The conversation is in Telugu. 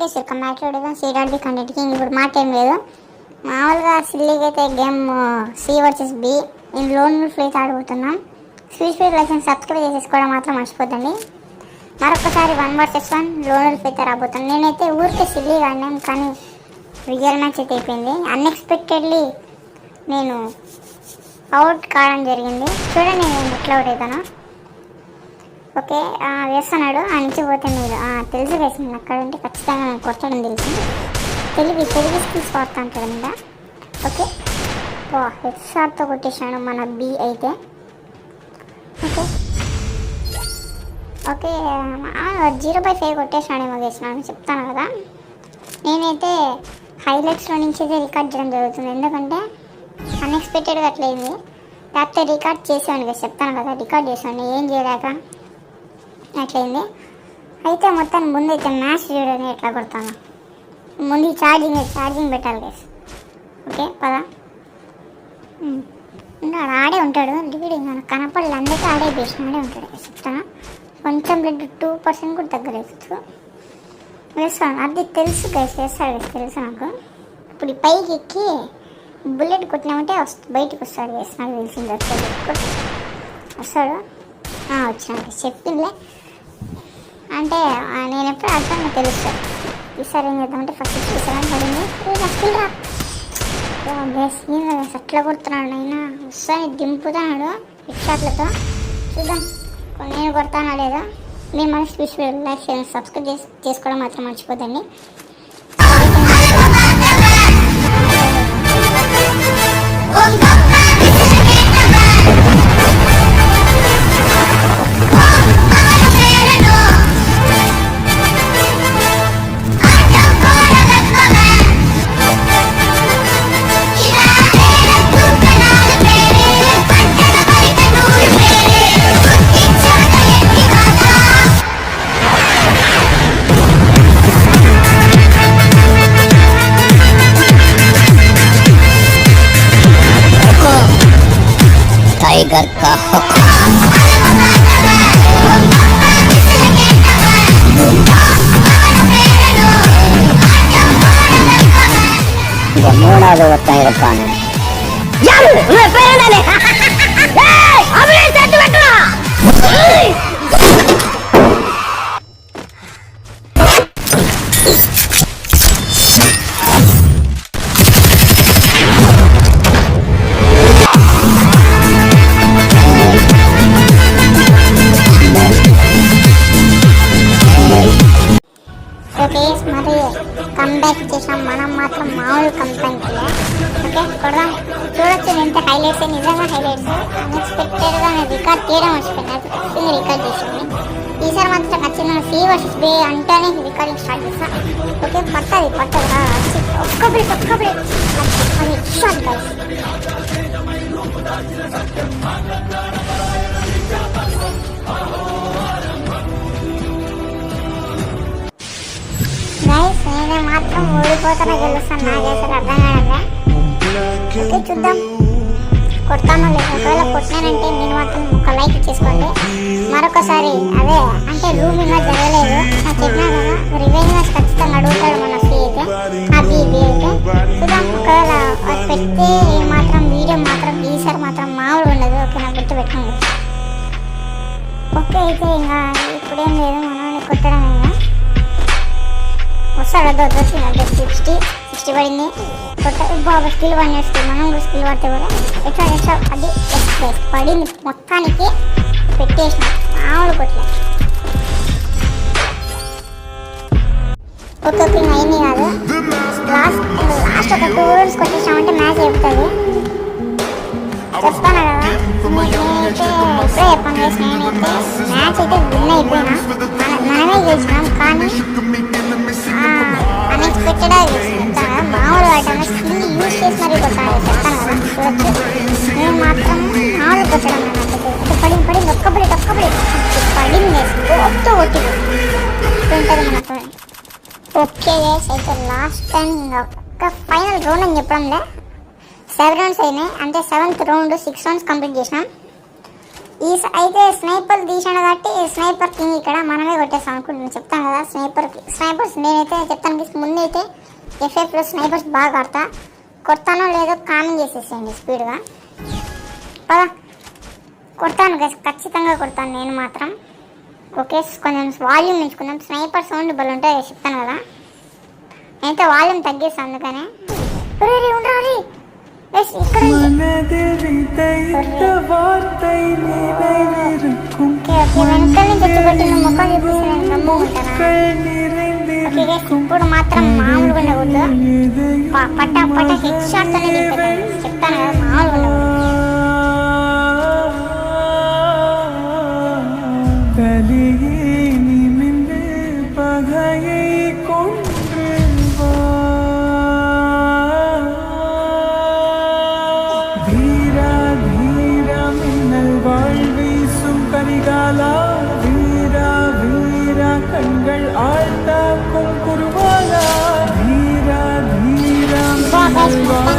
గేస్ వెల్కమ్ బ్యాక్ టు ఇప్పుడు మాట ఏం లేదు. మామూలుగా సిల్లీకి అయితే గేమ్ సి వర్సెస్ బి నేను లోన్ ఫ్రీస్ ఆడబోతున్నాం స్వీట్ స్పీడ్ లైసెన్స్ సబ్స్క్రైబ్ చేసేసుకోవడం మాత్రం మర్చిపోతండి మరొకసారి వన్ వర్సెస్ వన్ లోన్ అయితే రాబోతాను నేనైతే ఊరికే సిల్లీగా ఆడినాం కానీ రియల్ మ్యాచ్ అయితే అయిపోయింది. అన్ఎక్స్పెక్టెడ్లీ నేను అవుట్ కావడం జరిగింది. చూడండి నేను ఎట్లా అవుట్ అవుతాను. ఓకే వేస్తున్నాడు. ఆ నుంచి పోతే మీరు తెలుసు వేసింది. అక్కడ ఉంటే ఖచ్చితంగా నేను కొట్టడం తెలిసి తెలివి తెలివి స్కిల్స్ వాడుతూ ఉంటాడు మీద. ఓకే. ఓ హెడ్ షాట్తో కొట్టేసాడు మన బి అయితే. Okay. Okay zero by five కొట్టేసాడేమో వేసినాను చెప్తాను కదా. నేనైతే హైలైట్స్లో నుంచి అయితే రికార్డ్ చేయడం జరుగుతుంది. ఎందుకంటే అన్ఎక్స్పెక్టెడ్గా అట్లయింది లేకపోతే రికార్డ్ చేసాను కదా చెప్తాను కదా రికార్డ్ చేసాను ఏం చేయలేక. అట్లయింది అయితే మొత్తం ముందు అయితే మ్యాచ్ చూడని ఎట్లా కొడతాను. ముందు ఛార్జింగ్ ఛార్జింగ్ పెట్టాలి గైస్ ఓకే పదా. ఉన్నాడు ఆడే ఉంటాడు. లీడ్ మనకు కనపడలేదు అందుకే ఆడే బేసిన ఆడే ఉంటాడు చెప్తాను? కొంచెం బ్లడ్ టూ పర్సెంట్ కూడా తగ్గలేదు వేస్తాను అది తెలుసు గైస్ వేస్తాడు guys, తెలుసు నాకు. ఇప్పుడు ఈ పైకి ఎక్కి బుల్లెట్ కొట్టినామంటే వస్తు బయటకు వస్తాడు వేసి నాకు తెలిసింది. వస్తాడు? వస్తాడు వచ్చినాడు. చెప్పిందిలే అంటే నేను ఎప్పుడు అర్థం తెలుసు. ఈసారి ఏం చేద్దామంటే ఫస్ట్ చూసాను పడింది. స్కిల్ రా. అట్లా కొడుతున్నాడు ఆయన వస్తాయి దింపుతున్నాడు షాట్లతో చూద్దాం. నేను కొడతానా లేదా? మీ మనసు విషయంలో లైక్ చేయండి సబ్స్క్రైబ్ చేసి చేసుకోవడం మాత్రం మర్చిపోద్దండి. Oh, का हुक्म ಈಗ ಮೂಡಾದ ಹೊತ್ತ ಇರುತ್ತಾನೆ ಯಾರು ಪ್ರೇರಣೆ మాత్రం మామూలు కంపెనీలో ఓకే కొడదాం. చూడొచ్చు ఎంత హైలైట్స్ నిజంగా హైలైట్స్ అన్ఎక్స్పెక్టెడ్గా నేను రికార్డ్ తీయడం మర్చిపోయినా. అది రికార్డ్ చేసింది. ఈసారి మాత్రం ఖచ్చితంగా సీ వర్సెస్ బే అంటేనే రికార్డింగ్ స్టార్ట్ చేస్తా. ఓకే పట్టది పట్టదు. వచ్చి ఒక్క బ్రేక్ ఒక్క బ్రేక్ అది షార్ట్ గైస్ గైస్ మాత్రం ఓడిపోతానో గెలుస్తాను నాకు అసలు అర్థం కాదండి ఓకే చూద్దాం. కొడతానో లేదు ఒకవేళ కొట్టినానంటే మీరు మాత్రం ఒక లైక్ చేసుకోండి మరొకసారి అదే అంటే రూమ్ ఇంకా జరగలేదు. నాకు చెప్పినా కదా రివెంజ్ మ్యాచ్ ఖచ్చితంగా అడుగుతాడు మన ఫీ అయితే ఆ బీబీ అయితే. చూద్దాం ఒకవేళ అది పెడితే ఈ మాత్రం వీడియో మాత్రం ఈసారి మాత్రం మామూలు ఉండదు. ఓకే నాకు గుర్తు పెట్టుకోండి ఓకే అయితే ఇంకా ఇప్పుడేం లేదు. వస్తాడు అదో అంటే సిక్స్టీ సిక్స్టీ పడింది. బాబు స్కిల్ వన్ స్కిల్ మనం కూడా స్కిల్ పడితే కూడా ఎట్లా ఎట్లా అది ఎక్స్ప్రెస్ పడింది. మొత్తానికి పెట్టేసిన. మామూలు కొట్ల. ఒక ఓకే అయింది కాదు. లాస్ట్ లాస్ట్ ఒక టూ రౌండ్స్ కొట్టేసామంటే మ్యాచ్ చెప్తుంది చెప్తాను కదా. నేనైతే ఎప్పుడే చెప్పాను నేనైతే మ్యాచ్ అయితే విన్ అయిపోయినా. మనమే గెలిచినాం. కానీ అన్ఎక్స్పెక్టెడ్ చెప్తాను మామూలు స్కిల్ యూజ్ చేసి చెప్తాను కదా చూడొచ్చు. నేను మాత్రం మామూలు కొట్టడం నాకైతే పడింది పడింది ఒక్క పడి ఒక్క పడి పడింది స్కోప్తో కొట్టి ఉంటుంది ఓకే గైస్ అయితే లాస్ట్ టైం ఒక్క ఫైనల్ రౌండ్ అని చెప్పడంలే సెవెన్ రౌండ్స్ అయినాయి. అంటే seventh round six rounds complete చేసినాం. ఈ అయితే స్నైపర్ తీసాను కాబట్టి స్నైపర్ కింగ్ ఇక్కడ మనమే కొట్టేస్తాం అనుకుంటున్నాను. చెప్తాను కదా స్నైపర్ స్నైపర్స్ నేనైతే చెప్తాను ముందు అయితే ఎఫ్ఎఫ్లో స్నైపర్స్ బాగా ఆడతా కొడతానో లేదో కామెంట్ చేసేసేయండి స్పీడ్గా. పదా. కొడతాను ఖచ్చితంగా కొడతాను నేను మాత్రం. ఓకే కొంచెం వాల్యూమ్ పెంచుకుందాం. స్నైపర్ సౌండ్ బలు ఉంటాయి చెప్తాను కదా. నేనైతే వాల్యూమ్ తగ్గిస్తాను అందుకనే. ఒరే, ఉండరా, రే. Guys, ఇక్కడ నుంచి- மனதில் வார்த்தை நினைவிருக்கும் ఓకే ఓకే వెనకాల నుంచి వచ్చి కొట్టి నువ్వు ముఖం చూపిస్తే నేను నమ్ముకుంటానా ఓకే guys, ఇప్పుడు మాత్రం మామూలుగా ఉండకూడదు ప- పట్ట పట్ట హెడ్ షాట్ తోనే నింపుతాను చెప్తాను కదా మామూలుగా last one.